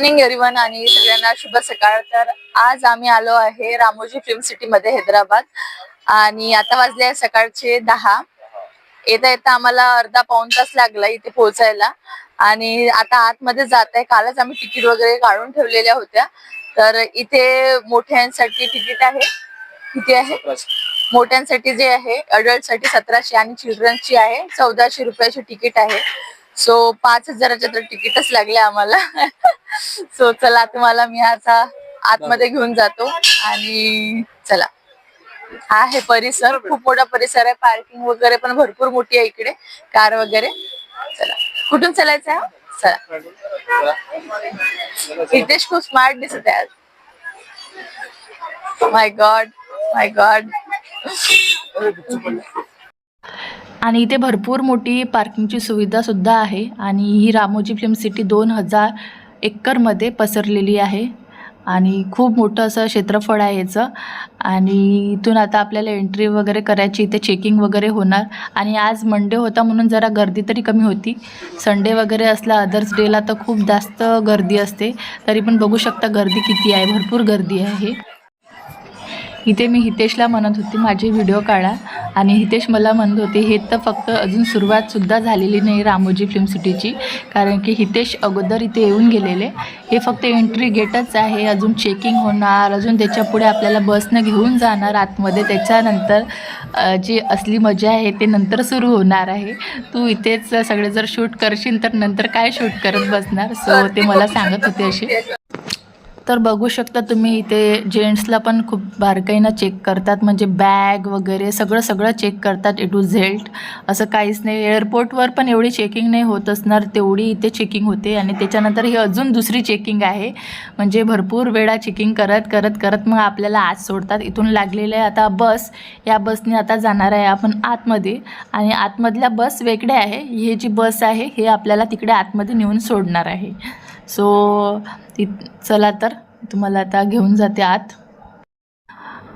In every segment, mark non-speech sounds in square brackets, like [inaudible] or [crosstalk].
Morning everyone आणि सगळ्यांना शुभ सकाळ. तर आज आम्ही आलो आहे रामोजी फिल्म सिटी मध्ये हैदराबाद. आणि आता वाजले आहे सकाळचे दहा. येता येता आम्हाला अर्धा पाऊण तास लागला इथे पोहोचायला. आणि आता आतमध्ये जात आहे. कालच आम्ही तिकीट वगैरे काढून ठेवलेल्या होत्या. तर इथे मोठ्यांसाठी तिकीट आहे. किती आहे? मोठ्यांसाठी जे आहे अडल्टसाठी सतराशे आणि चिल्ड्रनची आहे. चौदाशे रुपयाची तिकीट आहे. सो पाच हजाराच्या तर तिकीटच लागले आम्हाला. [laughs] सो चला तुम्हाला मी आता आतमध्ये घेऊन जातो आणि चला. हा आहे परिसर खूप मोठा परिसर आहे. पार्किंग वगैरे पण भरपूर मोठी आहे इकडे कार वगैरे. चला. कुठून चालायचं आहे? चला. हितेश खूप स्मार्ट दिसत आहे आज. माय गॉड माय गॉड आणि इथे भरपूर मोठी पार्किंगची सुविधा सुद्धा आहे. आणि ही रामोजी फिल्म सिटी दोन हजार एकरमध्ये पसरलेली आहे. आणि खूप मोठं असं क्षेत्रफळ आहे याचं. आणि इथून आता आपल्याला एंट्री वगैरे करायची इथे चेकिंग वगैरे होणार. आणि आज मंडे होता म्हणून जरा गर्दी तरी कमी होती. संडे वगैरे असला अदर्स डेला तर खूप जास्त गर्दी असते. तरी पण बघू शकता गर्दी किती आहे. भरपूर गर्दी आहे. इथे मी हितेशला म्हणत होती माझे व्हिडिओ काढा. आणि हितेश मला म्हणत होते हे तर फक्त अजून सुरुवातसुद्धा झालेली नाही रामोजी फिल्म सिटीची कारण की हितेश अगोदर इथे येऊन गेलेले. हे फक्त एंट्री गेटच आहे अजून चेकिंग होणार अजून त्याच्यापुढे आपल्याला बसनं घेऊन जाणार आतमध्ये. त्याच्यानंतर जी असली मजा आहे ते नंतर सुरू होणार आहे. तू इथेच सगळे जर शूट करशील तर नंतर काय शूट करत बसणार? सो ते मला सांगत होते असे. तर बघू शकता तुम्ही इथे जेंट्सला पण खूप बारकाईनं चेक करतात. म्हणजे बॅग वगैरे सगळं सगळं चेक करतात ए टू झेल्ट असं काहीच नाही. एअरपोर्टवर पण एवढी चेकिंग नाही होत असणार. तेवढी इथे चेकिंग होते. आणि त्याच्यानंतर ही अजून दुसरी चेकिंग आहे. म्हणजे भरपूर वेळा चेकिंग करत करत करत मग आपल्याला आत सोडतात. इथून लागलेलं आहे आता बस. या बसने आता जाणार आहे आपण आतमध्ये. आणि आतमधल्या बस वेगळ्या आहे. हे जी बस आहे हे आपल्याला तिकडे आतमध्ये नेऊन सोडणार आहे. सो ती चला तर तुम्हाला आता घेऊन जाते आत.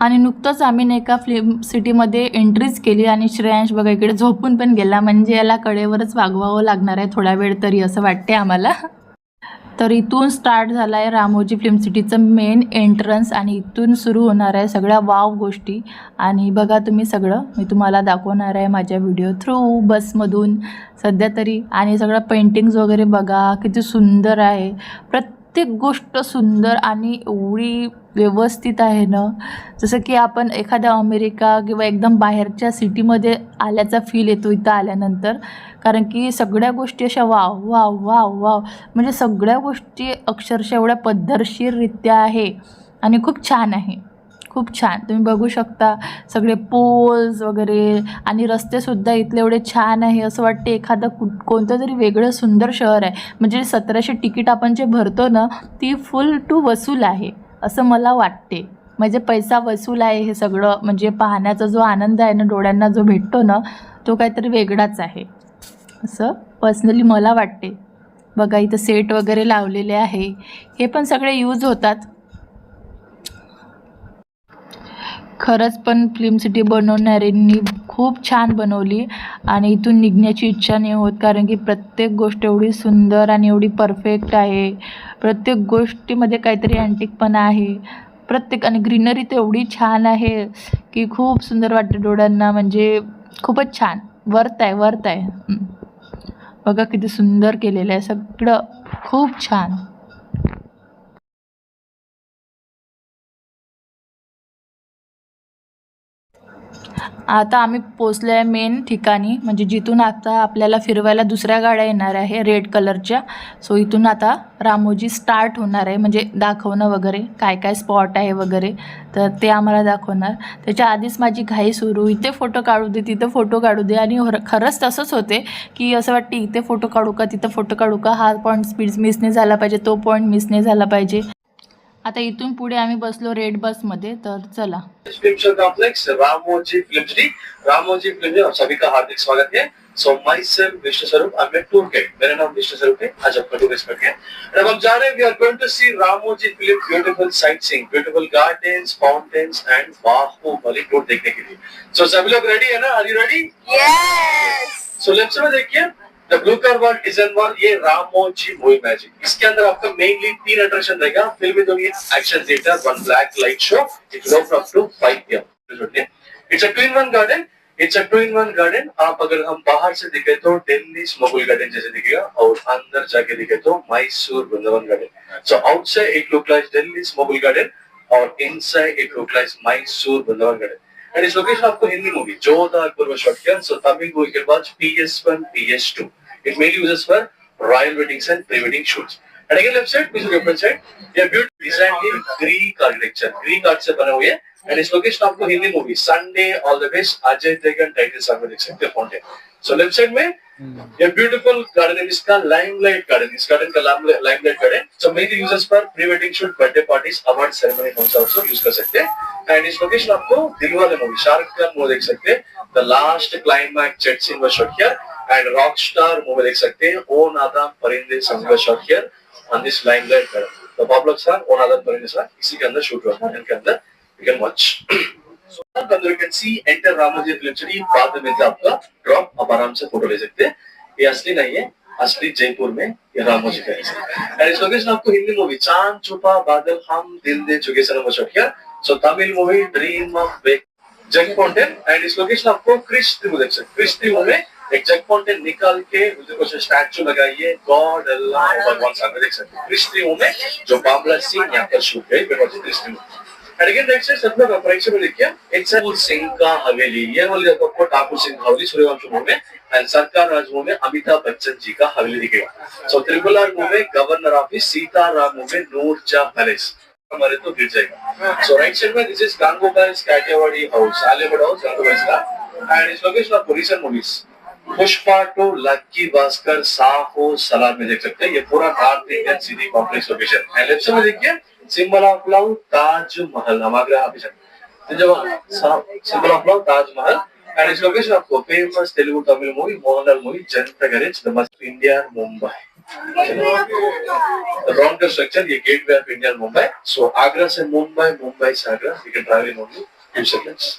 आणि नुकतंच आम्ही नाही का फिल्म सिटीमध्ये एंट्रीच केली आणि श्रेयांश बघा इकडे झोपून पण गेला. म्हणजे याला कडेवरच वागवावं लागणार आहे थोडा वेळ तरी असं वाटते आम्हाला. तर इथून स्टार्ट झाला आहे रामोजी फिल्म सिटीचं मेन एंट्रन्स आणि इथून सुरू होणार आहे सगळ्या वाव गोष्टी. आणि बघा तुम्ही सगळं. मी तुम्हाला दाखवणार आहे माझ्या व्हिडिओ थ्रू बसमधून सध्या तरी. आणि सगळं पेंटिंग्स वगैरे बघा. किती सुंदर आहे. प्रत्येक प्रत्येक गोष्ट सुंदर आणि एवढी व्यवस्थित आहे ना? जसं की आपण एखाद्या अमेरिका किंवा एकदम बाहेरच्या सिटीमध्ये आल्याचा फील येतो इथं आल्यानंतर. कारण की सगळ्या गोष्टी अशा वाव वाव वाव वाव. म्हणजे सगळ्या गोष्टी अक्षरशः एवढ्या पद्धतशीररित्या आहे आणि खूप छान आहे. खूप छान. तुम्ही बघू शकता सगळे पोल्स वगैरे आणि रस्तेसुद्धा इथले एवढे छान आहे. असं वाटते एखादं कु कोणतं तरी वेगळं सुंदर शहर आहे. म्हणजे सतराशे तिकीट आपण जे भरतो ना ती फुल टू वसूल आहे असं मला वाटते. म्हणजे पैसा वसूल आहे हे सगळं. म्हणजे पाहण्याचा जो आनंद आहे ना डोळ्यांना जो भेटतो ना तो काहीतरी वेगळाच आहे. असं पर्सनली मला वाटते. बघा इथं सेट वगैरे लावलेले आहे. हे पण सगळे यूज होतात. खरंच पण फिल्म सिटी बनवणाऱ्यांनी खूप छान बनवली आणि इथून निघण्याची इच्छा नाही होत कारण की प्रत्येक गोष्ट एवढी सुंदर आणि एवढी परफेक्ट आहे. प्रत्येक गोष्टीमध्ये काहीतरी अँटिकपणा आहे. प्रत्येक आणि ग्रीनरी तर एवढी छान आहे की खूप सुंदर वाटते डोळ्यांना म्हणजे खूपच छान. वर्थ आहे वर्थ आहे. बघा किती सुंदर केलेलं आहे. सगळं खूप छान. आता आम्ही पोचलो आहे मेन ठिकाणी. म्हणजे जिथून आता आपल्याला फिरवायला दुसऱ्या गाड्या येणार आहे रेड कलरच्या सो इथून आता रामोजी स्टार्ट होणार आहे. म्हणजे दाखवणं वगैरे काय काय स्पॉट आहे वगैरे तर ते आम्हाला दाखवणार. त्याच्या आधीच माझी घाई सुरू. इथे फोटो काढू दे तिथं फोटो काढू दे. आणि खरंच तसंच होते की असं वाटते इथे फोटो काढू का तिथं फोटो काढू का हा पॉईंट स्पीड मिस नाही झाला पाहिजे तो पॉईंट मिस नाही झाला पाहिजे. आता इथून पुढे आम्ही बसलो रेड बसमध्ये तर चला. Film complex Ramoji film city Ramoji film सभी का हार्दिक स्वागत है सो माई सेल्फ विष्णु स्वरूप आई एम टूर गाइड मेरा नाम विष्णु स्वरूप है आज आपका टूरिस्ट बन गया अब हम जा रहे हैं we are going to see Ramoji film beautiful sightseeing beautiful gardens fountains and Baahubali tour देखने के लिए. सो सभी लोग रेडी है ना? Are you ready yes so left में देखिए द डिज़ाइन वॉल ये रामोजी मूवी मैजिक इसके अंदर आपका मेनली तीन अट्रैक्शन रहेगा। फिल्मी दुनिया action theatre one black light show it go up to five it's a two in one garden it's a two in one garden आप अगर हम बाहर से दिखे तो दिल्ली गार्डन जैसे दिखेगा, और अंदर जाके दिखे तो Mysore Vrindavan garden so outside it look like Delhi Mughal garden और inside it look like Mysore Vrindavan garden and is location आपको हिंदी मूवी जोधा पूर्व शॉट किया। सो तमिल मूवी के बाद P S one P S two it mainly uses for royal weddings and pre wedding shoots and again left side पीछे left side ये beauty design in Greek architecture Greek art से बने हुए हैं। And इस location आपको Hindi movie Sunday all the best Ajay Devgn title song में देख सकते हैं फाउंटेन सो लेफ़्ट साइड में ये ब्यूटीफुल गार्डन है इसका लाइमलाइट गार्डन इस गार्डन का limelight garden so mainly uses for pre wedding shoot birthday parties award ceremony function also use कर सकते हैं. एंड इस लोकेशन आपको दिलवाले मूवी शाहरुख खान मूवी देख सकते हैं the last climax jet scene was shot here and rockstar movie देख सकते हैं ओ नादाम परिंदे song was shot here on this limelight garden तो पॉपुलर सॉन्ग ओ नादाम परिंदे सर इसी के अंदर शूट हुआ है इनके अंदर यू कैन वॉच So, अंदर can see enter Ramoji film city बाद में आपका ड्रॉप आप आराम से फोटो ले सकते हैं। ये असली नहीं है असली जयपुर में ये रामोजी का है एंड इस लोकेशन आपको हिंदी मूवी चांद छुपा बादल हम दिल दे चुके sir shot KIA? So Tamil movie dream of bake जंग फाउंटेन एंड इस लोकेशन आपको क्रिश मूवी देख सकते क्रिश मूवी एक जग फाउंटेन निकाल के उधर कुछ स्टैचू लगाइए। गॉड अल्लाह भगवान सामने देख सकते हैं। में जो बाबला सिंह यहाँ पर शूट है बिकॉज And again, में it's a सिंह का हवेली ये वाली जगह आपको ठाकुर सिंह का हवेली सूर्यवंश मूवी में एंड सरकार राज में अमिताभ बच्चन जी का हवेली दिखेगा सो त्रिपुल में गवर्नर ऑफिस सीताराम में नूर जा पैलेस हमारे तो गिर जाएगा। सो राइट साइड में this is Kathiawadi house Aliyagarh house का and is location of recent movies Pushpa two Lucky Bhaskar Saaho Salaar में देख सकते हैं। ये पूरा north Indian city complex location and left में देखिए symbol of love Taj Mahal हम आगरा तो symbol of love Taj Mahal and is location आपको famous Telugu Tamil movie Mohanlal movie Janatha garage the must India Mumbai round structure ये gateway of India Mumbai so Agra say Mumbai Mumbai say Agra you can travel in only two seconds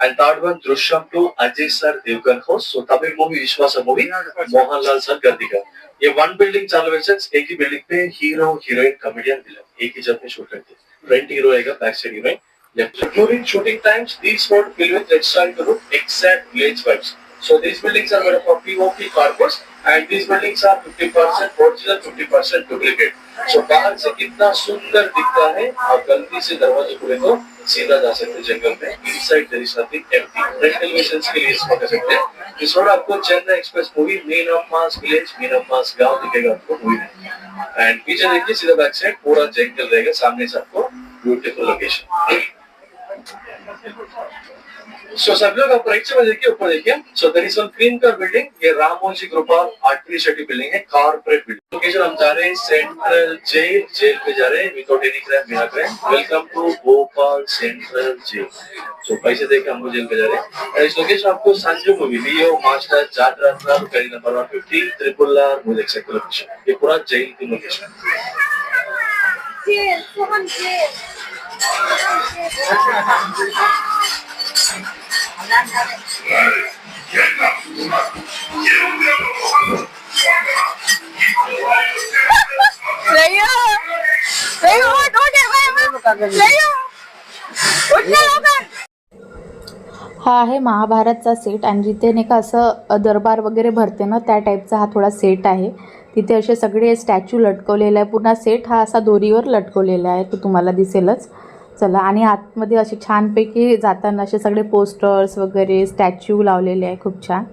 and third one Drishyam two Ajay sir Devgn house so Tamil movie Vishwas movie Mohanlal sir कर दिखा ये one building चालू वेसेंस एक ही building पे hero heroine comedian villain एक ही जगह में शूट करते हैं. फ्रंट हीरो रहेगा back side heroine left. So during shooting times, these were filled with red soil to look exact village vibes. So these buildings are made up of POP cardboards and these buildings are 50% original, 50% duplicate. So बाहर से कितना सुंदर दिखता है आप गलती से दरवाजे खुले तो सीधा जा सकते हैं जंगल में। Inside there is nothing empty front elevations के लिए इसको कर सकते हैं। इस रोड आपको Chennai express movie man of mass village man of mass गाँव दिखेगा आपको मूवी में। एंड पीछे देखिए सीधा बैक साइड पूरा जंगल रहेगा सामने से आपको ब्यूटीफुल लोकेशन सो सब लोग आप राइट में देखिए ऊपर देखिए so there is one cream colour building ये Ramoji group of artificial building है कॉर्पोरेट बिल्डिंग लोकेशन हम जा रहे हैं सेंट्रल जेल जेल पे जा रहे हैं विदाउट एनी क्राइम बिना crime welcome to Bhopal central jail so पैसे देके हम जेल पे जा रहे हैं। इस लोकेशन आपको Sanju movie Leo Master Jaat Ratna करी नंबर 150 ट्रिपल आर वो देख सकते लोकेशन ये पूरा जेल की लोकेशन Jail, someone jail. उठ उठ उठ ना लवकर. हा आहे महाभारतचा सेट आणि जिथे नाही का असं दरबार वगैरे भरते ना त्या टाईपचा हा थोडा सेट आहे. तिथे असे सगळे स्टॅच्यू लटकवलेले आहे. पुन्हा सेट हा असा दोरीवर लटकवलेला आहे तो तुम्हाला दिसेलच. चला आणि आतमध्ये असे छानपैकी जाताना असे सगळे पोस्टर्स वगैरे स्टॅच्यू लावलेले आहे खूप छान.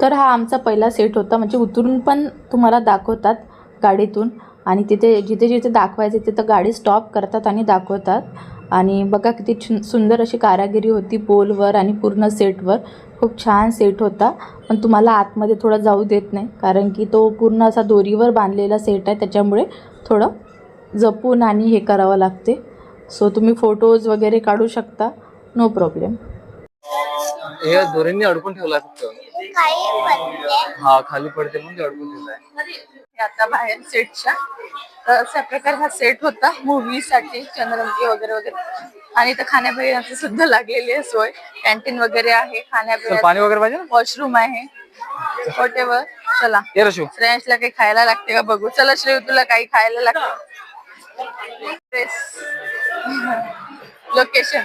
तर हा आमचा पहिला सेट होता. म्हणजे उतरून पण तुम्हाला दाखवतात गाडीतून. आणि तिथे जिथे जिथे दाखवायचे तिथं गाडी स्टॉप करतात आणि दाखवतात. आणि बघा किती छु सुंदर अशी कारागिरी होती पोलवर आणि पूर्ण सेटवर खूप छान सेट होता. पण तुम्हाला आतमध्ये थोडं जाऊ देत नाही. कारण की तो पूर्ण असा दोरीवर बांधलेला सेट आहे. त्याच्यामुळे थोडं जपून आणि हे करावं लागते. सो तुम्ही फोटोज वगैरे काढू शकता. नो प्रॉब्लेम हे दोऱ्यांनी अडकून ठेवलाय फक्त. हा खाली पडते म्हणून ते अडकून ठेवलाय. हे आता बाहेर सेटच्या तर अशा प्रकारे हा सेट होता मूवी साठी चंद्रमुखी वगैरे वगैरे. आणि इथं खाण्यापिण्याची सुद्धा लागलेली आहे सोय. कॅन्टीन वगैरे आहे चल खाण्यापिण्याचं पाणी वगैरे पाहिजे वॉशरूम आहे. वॉटेवर चला. श्रेयांशला काही खायला लागते का बघू? चला श्रेय तुला काही खायला लागते? Location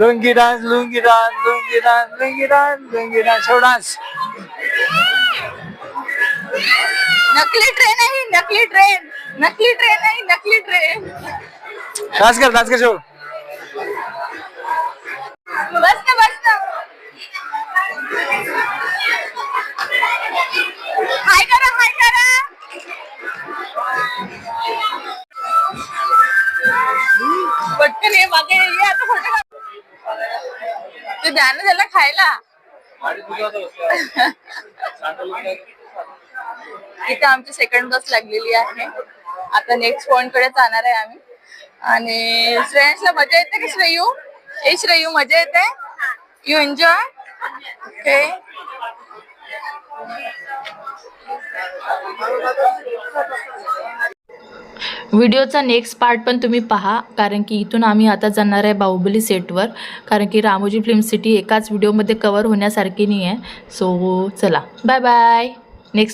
lungi dance lungi dance lungi dance lungi dance lungi dance show dance नकली ट्रेन आहे ही, नकली ट्रेन नकली ट्रेन आहे ही, नकली ट्रेन। डान्स कर डान्स कर शो। बस ना बस ना। हाय करा हाय करा। पटकन ये मागे ये आता फोटो ते तू द्या ना त्याला खायला? इथे आमची सेकंड बस लागलेली आहे. आता नेक्स्ट पॉइंटकडे जाणार आहे आम्ही. आणि श्रेयांशला मजा येते का श्रेयू? हे श्रेयू मजा येते? यू एन्जॉय ओके व्हिडिओचा नेक्स्ट पार्ट पण तुम्ही पहा कारण की इथून आम्ही आता जाणार आहे बाहुबली सेटवर कारण की रामोजी फिल्म सिटी एकाच व्हिडिओमध्ये कवर होण्यासारखी नाही आहे सो चला. Bye bye